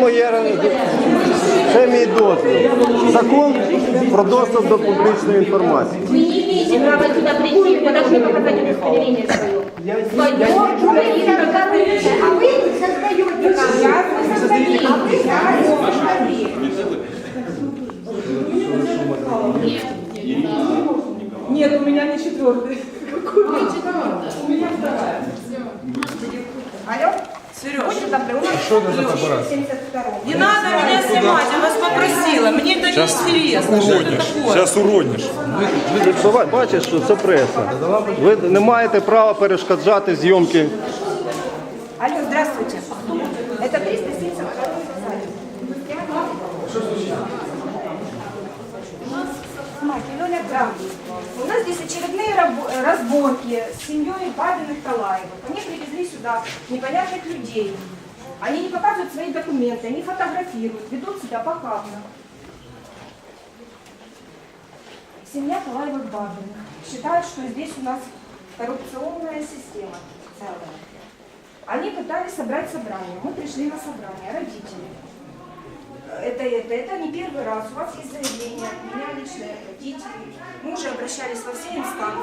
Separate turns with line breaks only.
моє це мій дозвіл. Закон про доступ до публічної інформації.
Вы не имеете права сюда прийти, вы должны показать удостоверение свое. Свое журналиста, как вы А вы создаете канал, вы создаете, а вы
Нет, у меня не четвертый.
Алло?
Сереж,
Будьте добры, у нас что это за аппарат? 72
не надо меня снимать, я вас попросила. Мне это не интересно. Что это такое?
Зараз урониш.
Давай, бачиш, що це преса. Ви не маєте права перешкоджати зйомки.
Алло, здравствуйте. Это 372 Маки, да. У нас здесь очередные рабо- э, разборки с семьей Бабиных Талаевых. Они привезли сюда непонятных людей. Они не показывают свои документы, они фотографируют, ведут себя похабно. Семья Талаевых Бабиных считает, что здесь у нас коррупционная система целая. Они пытались собрать собрание. Мы пришли на собрание, родители. Это, это, это не первый раз. У вас есть заявление от меня лично, от родителей. Мы уже обращались во все инстанции.